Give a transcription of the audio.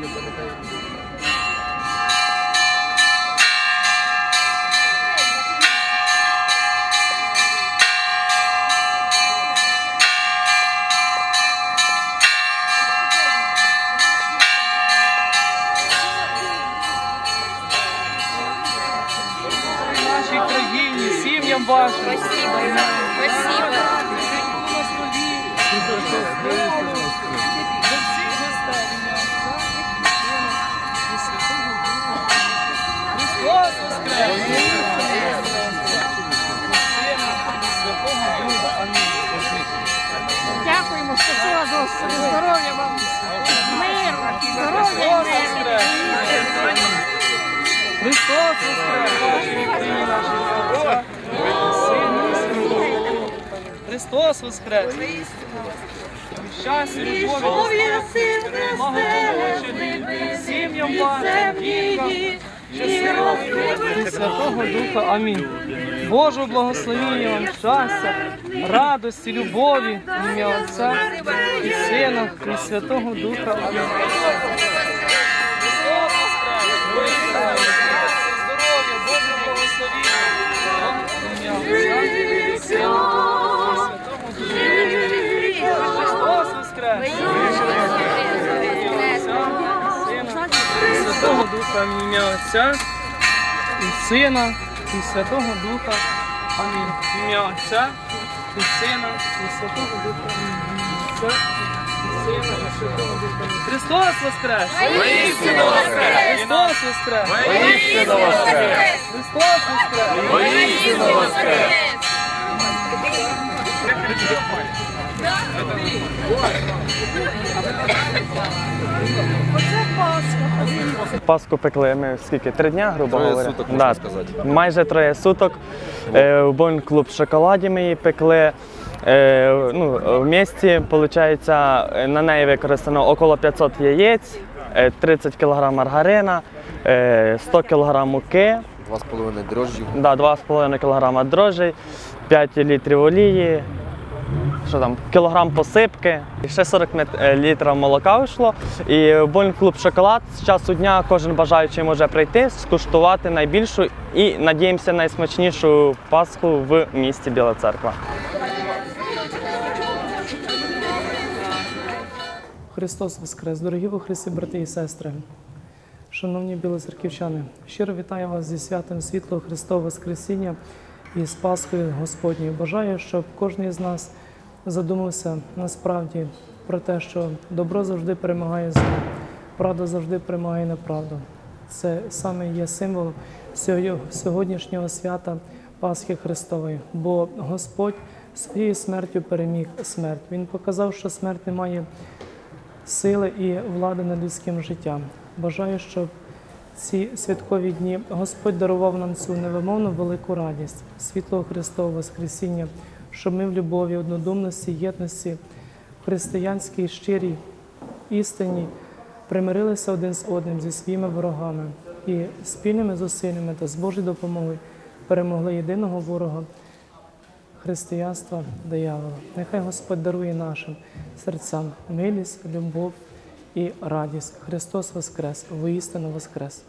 нехай нашій сім'ям вашим. Спасибо. Господи, здоров'я вам, мир, здоров'я і Христос мир. Воскрес! Христос Воскрес! Христос Воскрес! Щастя, любові, благополуччя, сім'ям вашим, діткам, щасливої Святого Духа. Амінь. Божого благословіння вам, щастя, радості, любові, ім'я Отця і Сина і Святого Духа. Амінь. Святого Духа в ім'я Отця і Сина і Святого Духа. Амінь. В ім'я Отця і Сина і Святого Духа. Отця і Сина і Святого Духа. Христос Воскрес! Воістину воскрес! Христос Воскрес! Воістину воскрес! Христос Воскрес! Воістину воскрес! Паску пекли ми скільки? Три дня, грубо Троє говоря? суток, можна да. сказати. Майже троє суток. Е, в Бойн клуб шоколаді ми її пекли. Е, ну, в місті, виходить, на неї використано около 500 яєць, е, 30 кг маргарина, е, 100 кг муки, Два з половиною дрожжів. да, 2,5 кг дрожжей, 5 літрів олії, що там, кілограм посипки, і ще 40 мет- е, літрів молока вийшло. І в Бойн клуб шоколад з часу дня кожен бажаючий може прийти, скуштувати найбільшу і надіємося найсмачнішу пасху в місті Біла Церква. Христос Воскрес! Дорогі во Христі, брати і сестри, шановні білоцерківчани, щиро вітаю вас зі святом світлого Христового Воскресіння і з Пасхою Господньою. Бажаю, щоб кожен з нас задумався насправді про те, що добро завжди перемагає зло, правда завжди перемагає неправду. Це саме є символ сьогоднішнього свята Пасхи Христової, бо Господь своєю смертю переміг смерть. Він показав, що смерть не має сили і влади над людським життям. Бажаю, щоб ці святкові дні Господь дарував нам цю невимовну велику радість, світлого Христового Воскресіння, щоб ми в любові, однодумності, єдності, християнській щирій істині примирилися один з одним зі своїми ворогами і спільними зусиллями та з Божою допомогою перемогли єдиного ворога християнства диявола. Нехай Господь дарує нашим серцям милість, любов і радість. Христос Воскрес, воістину Воскрес.